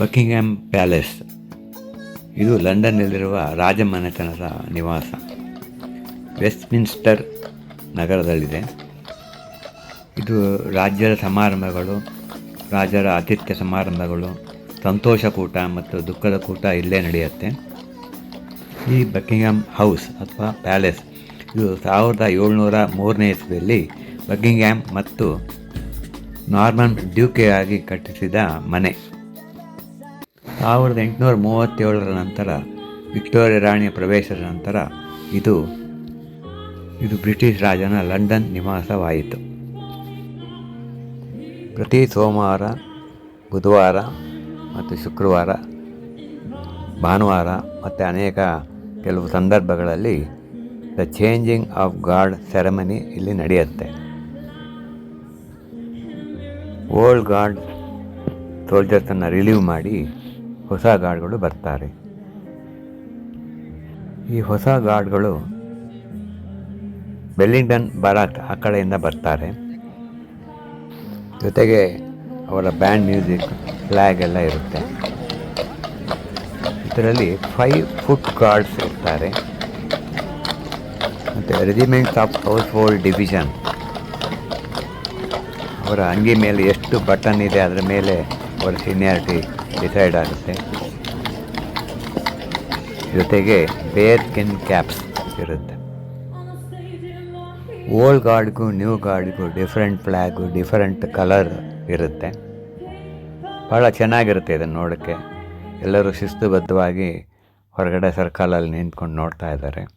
Buckingham palace ಇದು ಲಂಡನ್ನಲ್ಲಿರುವ ರಾಜಮನೆತನದ ನಿವಾಸ. ವೆಸ್ಟ್ಮಿನ್ಸ್ಟರ್ ನಗರದಲ್ಲಿದೆ. ಇದು ರಾಜ್ಯದ ಸಮಾರಂಭಗಳು, ರಾಜರ ಆತಿಥ್ಯ ಸಮಾರಂಭಗಳು ಸಂತೋಷಕೂಟ ಮತ್ತು ದುಃಖದ ಕೂಟ ಇಲ್ಲೇ ನಡೆಯುತ್ತೆ. ಈ ಬಕಿಂಗ್ಹ್ಯಾಮ್ ಹೌಸ್ ಅಥವಾ ಪ್ಯಾಲೇಸ್ ಇದು ಸಾವಿರದ ಏಳ್ನೂರ ಮೂರನೇ ಇಸ್ವಿಯಲ್ಲಿ ಬಕಿಂಗ್ಹ್ಯಾಮ್ ಮತ್ತು ನಾರ್ಮನ್ ಡ್ಯೂಕೆಯಾಗಿ ಕಟ್ಟಿಸಿದ ಮನೆ. ಸಾವಿರದ ಎಂಟುನೂರ ಮೂವತ್ತೇಳರ ನಂತರ ವಿಕ್ಟೋರಿಯಾ ರಾಣಿಯ ಪ್ರವೇಶದ ನಂತರ ಇದು ಇದು ಬ್ರಿಟಿಷ್ ರಾಜನ ಲಂಡನ್ ನಿವಾಸವಾಯಿತು. ಪ್ರತಿ ಸೋಮವಾರ, ಬುಧವಾರ ಮತ್ತು ಶುಕ್ರವಾರ, ಭಾನುವಾರ ಮತ್ತು ಅನೇಕ ಕೆಲವು ಸಂದರ್ಭಗಳಲ್ಲಿ the changing of guard ceremony ಇಲ್ಲಿ ನಡೆಯುತ್ತೆ. ಓಲ್ಡ್ ಗಾರ್ಡ್ ಸೋಲ್ಜರ್ಸನ್ನು ರಿಲೀವ್ ಮಾಡಿ ಹೊಸ ಗಾರ್ಡ್ಗಳು ಬರ್ತಾರೆ. ಈ ಹೊಸ ಗಾರ್ಡ್ಗಳು ಬೆಲ್ಲಿಂಗ್ಟನ್, ಬರಾಕ್ ಆ ಕಡೆಯಿಂದ ಬರ್ತಾರೆ. ಜೊತೆಗೆ ಅವರ ಬ್ಯಾಂಡ್ ಮ್ಯೂಸಿಕ್ ಫ್ಲ್ಯಾಗ್ ಎಲ್ಲ ಇರುತ್ತೆ. ಇದರಲ್ಲಿ ಫೈವ್ ಫುಟ್ ಗಾರ್ಡ್ಸ್ ಇರ್ತಾರೆ. ಮತ್ತು regiments of household division ಅವರ ಅಂಗಿ ಮೇಲೆ ಎಷ್ಟು ಬಟನ್ ಇದೆ, ಅದರ ಮೇಲೆ ಅವರ ಸೀನಿಯಾರಿಟಿ ಡಿಸೈಡ್ ಆಗುತ್ತೆ. ಜೊತೆಗೆ ಬೇರ್ ಕಿನ್ ಕ್ಯಾಪ್ಸ್ ಇರುತ್ತೆ. ಓಲ್ಡ್ ಗಾರ್ಡ್ಗೂ ನ್ಯೂ ಗಾರ್ಡ್ಗೂ ಡಿಫ್ರೆಂಟ್ ಫ್ಲ್ಯಾಗು ಡಿಫರೆಂಟ್ ಕಲರ್ ಇರುತ್ತೆ. ಭಾಳ ಚೆನ್ನಾಗಿರುತ್ತೆ ಇದನ್ನು ನೋಡೋಕ್ಕೆ. ಎಲ್ಲರೂ ಶಿಸ್ತುಬದ್ಧವಾಗಿ ಹೊರಗಡೆ ಸರ್ಕಲಲ್ಲಿ ನಿಂತ್ಕೊಂಡು ನೋಡ್ತಾ ಇದ್ದಾರೆ.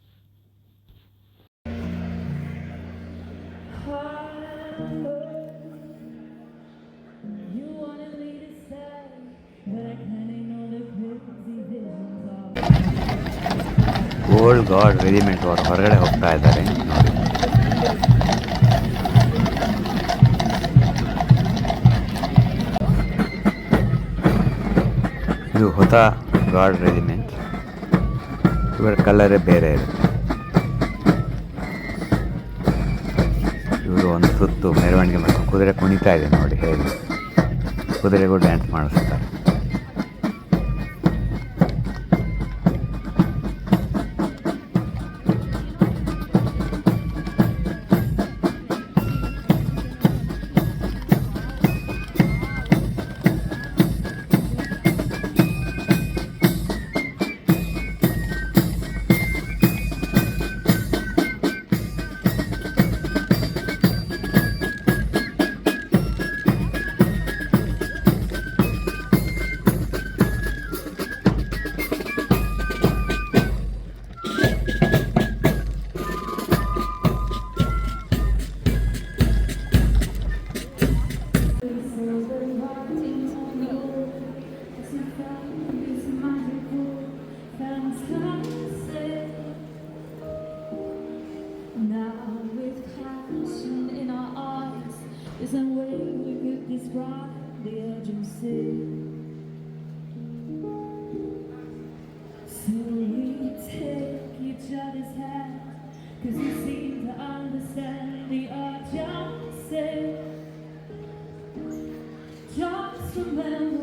ಓಲ್ಡ್ ಗಾಡ್ ರೆಡಿಮೆಂಟ್ ಅವರು ಹೊರಗಡೆ ಹೋಗ್ತಾ ಇದ್ದಾರೆ. ನೋಡಿ ಇದು ಹೊಸ ಗಾರ್ಡ್ ರೆಡಿಮೆಂಟ್ ಇವರ ಕಲರೇ ಬೇರೆ ಇದೆ. ಇವರು ಒಂದು ಸುತ್ತು ಮೆರವಣಿಗೆ ಮಾಡ್ಕೊಂಡು ಕುದುರೆ ಕುಣಿತಾ ಇದೆ ನೋಡಿ ಹೇಳಿ. ಕುದುರೆಗೂ ಡ್ಯಾನ್ಸ್ ಮಾಡಿಸ್ತಾರೆ. remember.